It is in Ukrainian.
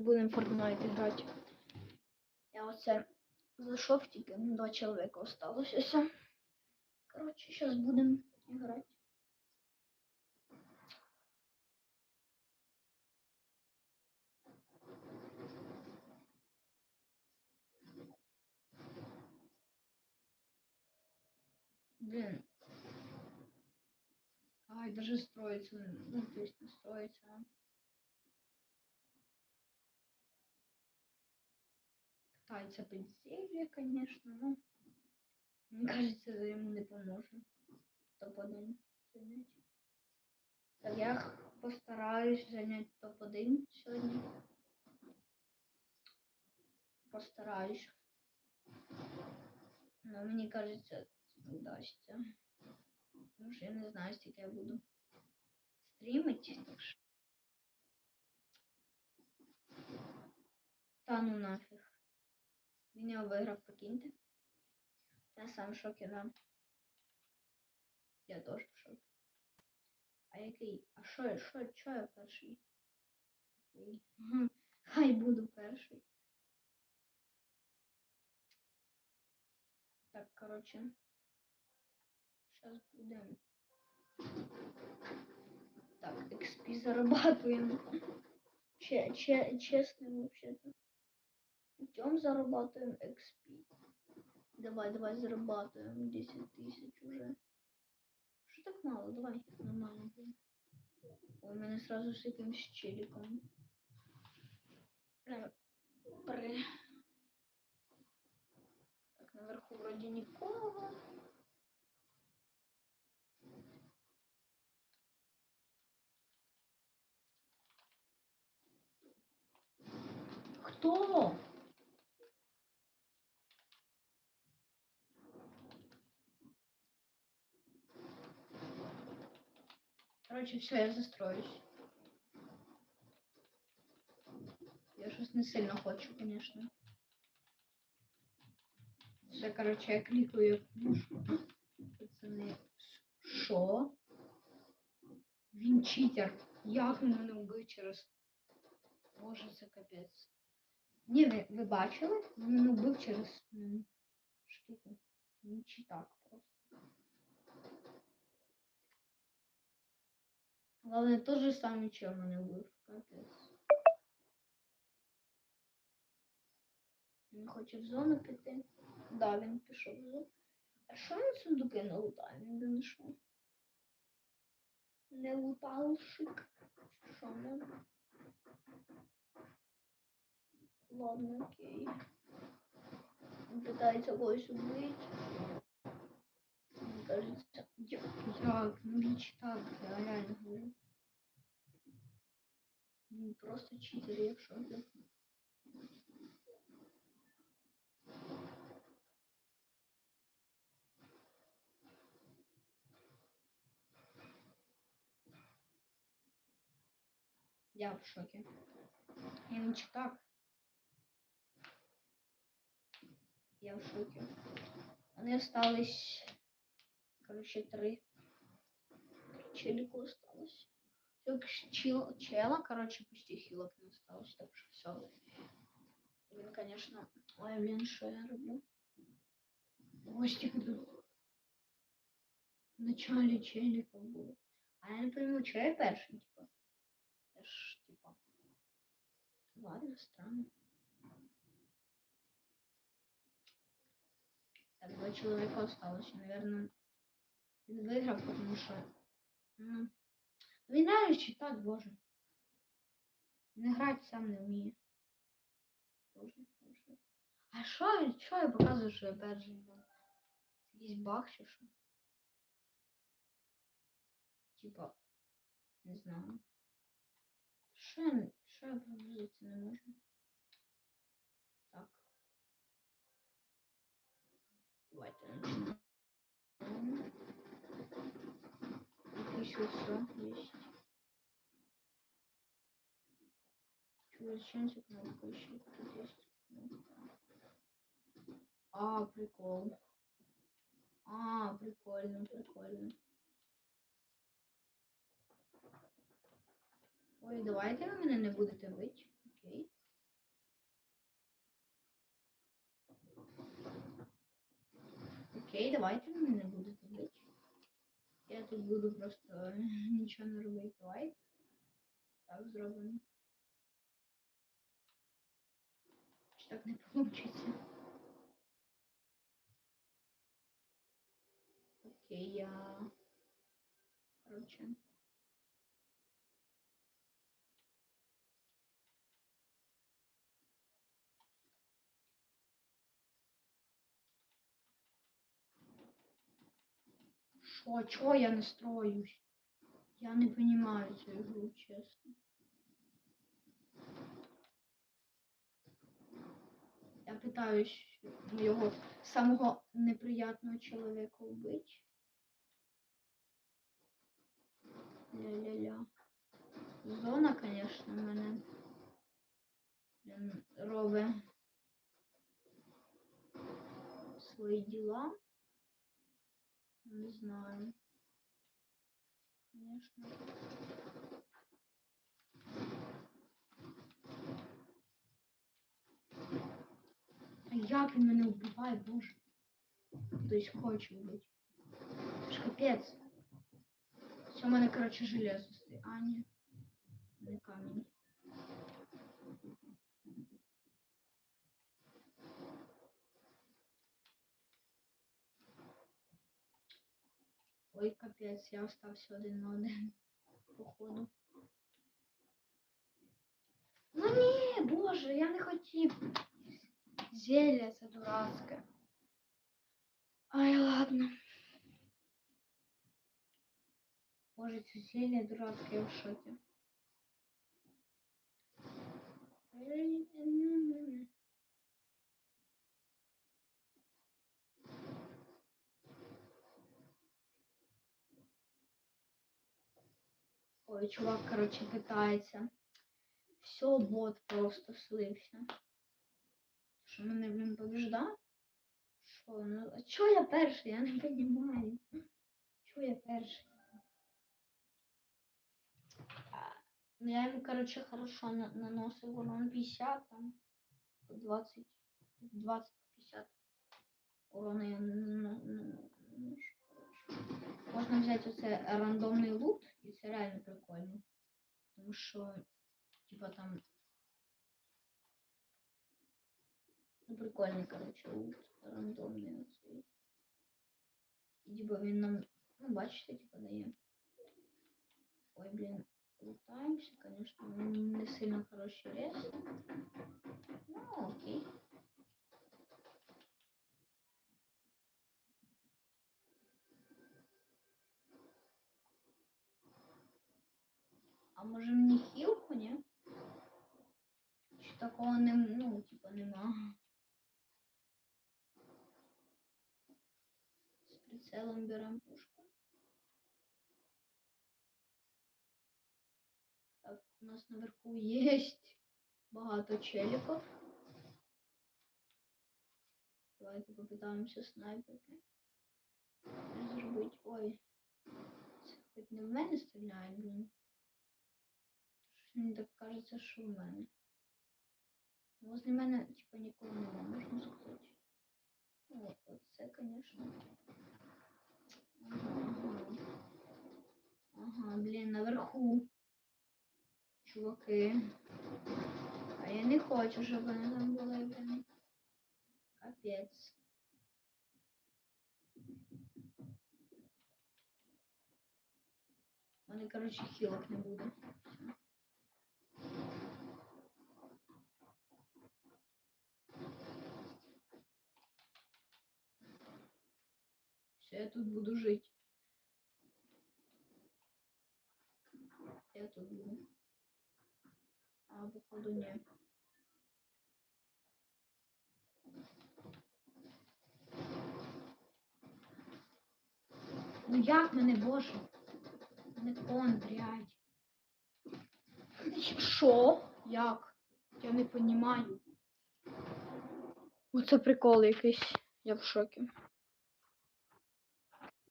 Будемо Fortnite грати. Я оце зайшов тільки, два чоловіка осталося. Коротше, зараз будемо грати. Блин. Ай, даже строится. Ну, то не строится. Катается подзелье, конечно, но мне кажется, это ему не поможет. Топ-1 занять. Я постараюсь занять топ-1 сегодня. Постараюсь. Но мне кажется, удасться. Тому що я не знаю, скільки я буду стрімити. Так що... Та ну нафіг. Він його виграв, прикиньте. Я сам в шокі, да. Я теж в шокі. А який? А що? Що, що я перший? Окей. Хай буду перший. Так, короче. Сейчас будем. Так, XP зарабатываем. Че, че, честно вообще-то. Путем зарабатываем XP. Давай, давай зарабатываем 10 тысяч уже. Что так мало? Давай, нормально. будет. Ой, у меня сразу с якимсь челиком. Прям при... Так, наверху вроде никого. Короче, все, я застроюсь. Я щось не сильно хочу, конечно. Все, короче, я як мушу. Пацани. Що? Він читер. Як мене вбив через. Боже, це капець. Ні, ви, ви бачили? Він мене через штуку. Він читак просто. Главное, тот же самый чел мене вбив. Капець. Він хоче в зону піти. Да, він пішов в зону. А що він сундуки не лутає? Він не що? Не луталшик. Чи Що не? Ладно, окей. Він питається когось убити. Мені кажеться. Як? Як? Ну річ так, я реально говорю. Він просто читер, якщо. це. Я в шоке. Я не читак. Я в шоке. Они осталось, короче, три. Челику осталось. Чел, чела, короче, почти хилок не осталось, так что все. Блин, конечно, ой, блин, что я роблю? Гости буду. В начале челиков было. А я не пойму, что я перший, типа. Я ж, типа. Ладно, странно. Так, два человека осталось. Наверное, він виграв, потому що. Він реально читати, боже. Не грати сам не вміє. Боже, боже. А що, що я показую, що я перший був? Якийсь баг чи що? Типа, не знаю. Що я, що я прогрузити не можу? Так. Давайте чувство есть. Возвращаемся к науку еще. Тут есть. Ну, а, прикол. А, прикольно, прикольно. Ой, давайте ви мене не будете бити. Окей. Окей, давайте ви мене я тут буду просто нічого не робити. Давай. Так зроблено. Чи так не вийде? Окей, я. Короче. Шо, чого я не строюсь? Я не понимаю цю ігру, чесно. Я пытаюсь моего самого неприятного человека убить. Ля-ля-ля. Зона, конечно, мене робить свої діла. Не знаю. Конечно. А як він мене вбиває, боже? Тобто хоче вбити. Ж капець. Все, у мене, коротше, железо стоїть. А, ні. Не камінь. Ой, капець, я остався один на один. Походу. Ну ні, боже, я не хотів. Зелье це дурацьке. Ай, ладно. Боже, це зелье дурацьке, я в шокі. Ой, чувак, короче, питається. Все, бот просто слився. Що мене, блін, побіждав? Що, ну, а чого я перший? Я не розумію. Чого я перший? Ну, я ему, короче, хорошо на наносив урон 50, там, 20, 20-50 урона я наношу. Можна взяти оце рандомний лут, і це реально прикольно. Тому що, типа там. Ну, прикольний, короче, лут рандомний оцей. І типа він нам, ну, бачите, типа дає. Ой, блін, лутаємося, конечно, не сильно хороший рез. Ну, окей. Може мені хілку, ні? Чи такого не, ну, типа, нема. З прицелом беремо пушку. Так, у нас наверху есть багато челіків. Давайте попитаємося снайперки. Зробити. Ой. Це хоч не в мене стріляють, блін. Мені так кажеться, що в мене. Возле мене, типа, нікого нема, можна сказати. О, оце, конечно. Ага, ага. Ага, блін, наверху. Чуваки. А я не хочу, щоб вони там були, блін. Капець. Мене, коротше, хілок не буде. Все, я тут буду жить. Я тут буду. А, походу, не. Ну як мене, боже? Не контрять. Що? Як? Я не розумію. Оце прикол якийсь. Я в шокі.